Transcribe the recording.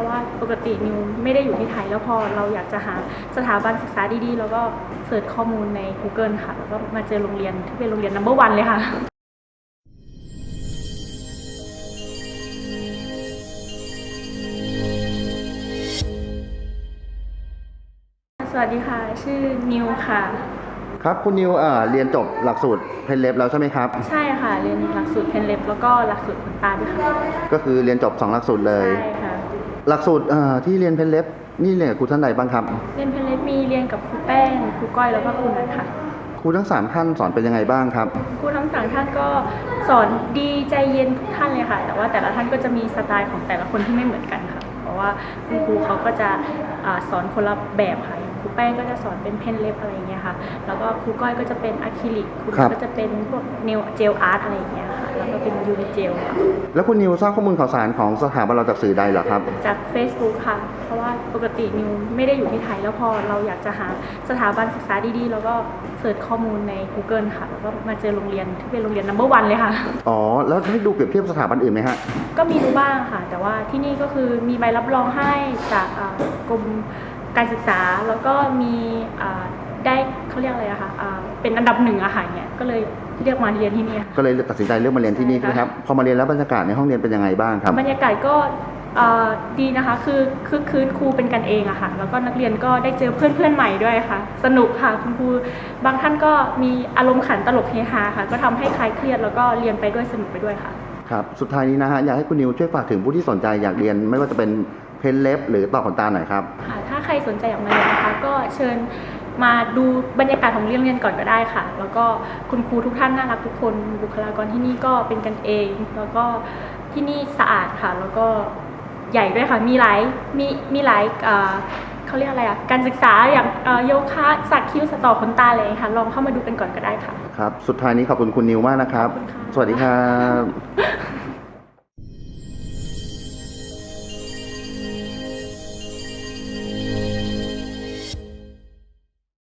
ราะว่าปกตินิวไม่ได้อยู่ที่ไทยแล้วพอเราอยากจะหาสถาบันศึกษาดีๆ แล้วก็เสิร์ชข้อมูลใน Google ค่ะ แล้วก็มาเจอโรงเรียนที่เป็นโรงเรียน number one เลยค่ะสวัสดีค่ะ ชื่อนิวค่ะ ครับคุณนิวเอ่อเรียนจบหลักสูตรเพนเล็บแล้วใช่ไหมครับ ใช่ค่ะ เรียนหลักสูตรเพนเล็บแล้วก็หลักสูตรขนตาด้วยค่ะ ก็คือเรียนจบสองหลักสูตรเลย ใช่ค่ะ หลักสูตรเอ่อที่เรียนเพนเล็บนี่เรียนกับครูท่านใดบ้างครับ เรียนเพนเล็บมีเรียนกับครูแป้งครูก้อยแล้วก็ครูนัทค่ะครูทั้งสามท่านสอนเป็นยังไงบ้างครับ ครูทั้งสามท่านก็สอนดีใจเย็นทุกท่านเลยค่ะ แต่ว่าแต่ละท่านก็จะมีสไตล์ของแต่ละคนที่ไม่เหมือนกันค่ะเพ ราะว่าคุณครูเขาก็จะอาสอนคนละแบบค่ะอย่างครูแป้งก็จะสอนเป็นเพนเล็บอะไรอย่างเงี้ยค่ะ แล้วก็ครูก้อยก็จะเป็นอะคริลิกครูครับก็จะเป็นพวกเนลเจลอาร์ตอะไรอย่างเงี้ยค่ะ แล้วก็เป็นยูนิเจลค่ะ แล้วคุณนิวทราบข้อมูลข่าวสารของสถาบันเราจากสื่อใดเหรอครับ จาก Facebook ค่ะ เพราะว่าปกตินิวไม่ได้อยู่ที่ไทยแล้วพอเราอยากจะหาสถาบันศึกษาดีๆ แล้วก็เสิร์ชข้อมูลใน Google ค่ะ แล้วก็มาเจอโรงเรียนที่เป็นโรงเรียน number one เลยค่ะ อ๋อ แล้วให้ดูเปรียบเทียบสถาบันอื่นไหมฮะ ก็มีรู้บ้างค่ะ แต่ว่าที่นี่ก็คือมีใบรับรองให้จากอ่ากรมการศึกษาแล้วก็มีอ่าได้เขาเรียกอะไรอะคะอ่าเป็นอันดับหนึ่งอะค่ะเนี่ยก็เลยเรียกมาเรียนที่นี่ค่ะก็เลยตัดสินใจเลือกมาเรียนที่นี่ใช่ไหมครับพอมาเรียนแล้วบรรยากาศในห้องเรียนเป็นยังไงบ้างครับบรรยากาศก็อ่าดีนะคะคือคือคืนครูเป็นกันเองอะค่ะ แล้วก็นักเรียนก็ได้เจอเพื่อนเพื่อนๆใหม่ด้วยค่ะ สนุกค่ะคุณครูบางท่านก็มีอารมณ์ขันตลกเฮฮาค่ะ ก็ทำให้คลายเครียดแล้วก็เรียนไปด้วยสนุกไปด้วยค่ะ ครับ สุดท้ายนี้นะฮะ อยากให้คุณนิวช่วยฝากถึงผู้ที่สนใจอยากเรียน ไม่ว่าจะเป็นเพนเล็บ หรือต่อขนตาหน่อยครับ ค่ะ ถ้าใครสนใจอยากมาเรียนนะคะ ก็เชิญมาดูบรรยากาศของเรียนเรียนก่อนก็ได้ค่ะ แล้วก็คุณครูทุกท่านน่ารักทุกคน บุคลากรที่นี่ก็เป็นกันเอง แล้วก็ที่นี่สะอาดค่ะ แล้วก็ใหญ่ด้วยค่ะ มีหลาย มี มีหลาย เอ่อเขาเรียกอะไรอะ การศึกษาอย่างเอ่อโยคะสักคิ้วสต่อขนตาอะไรอย่างเลยค่ะ ลองเข้ามาดูกันก่อนก็ได้ค่ะ ครับ สุดท้ายนี้ขอบคุณคุณนิวมากนะครับขอบคุณค่ะสวัสดีครับ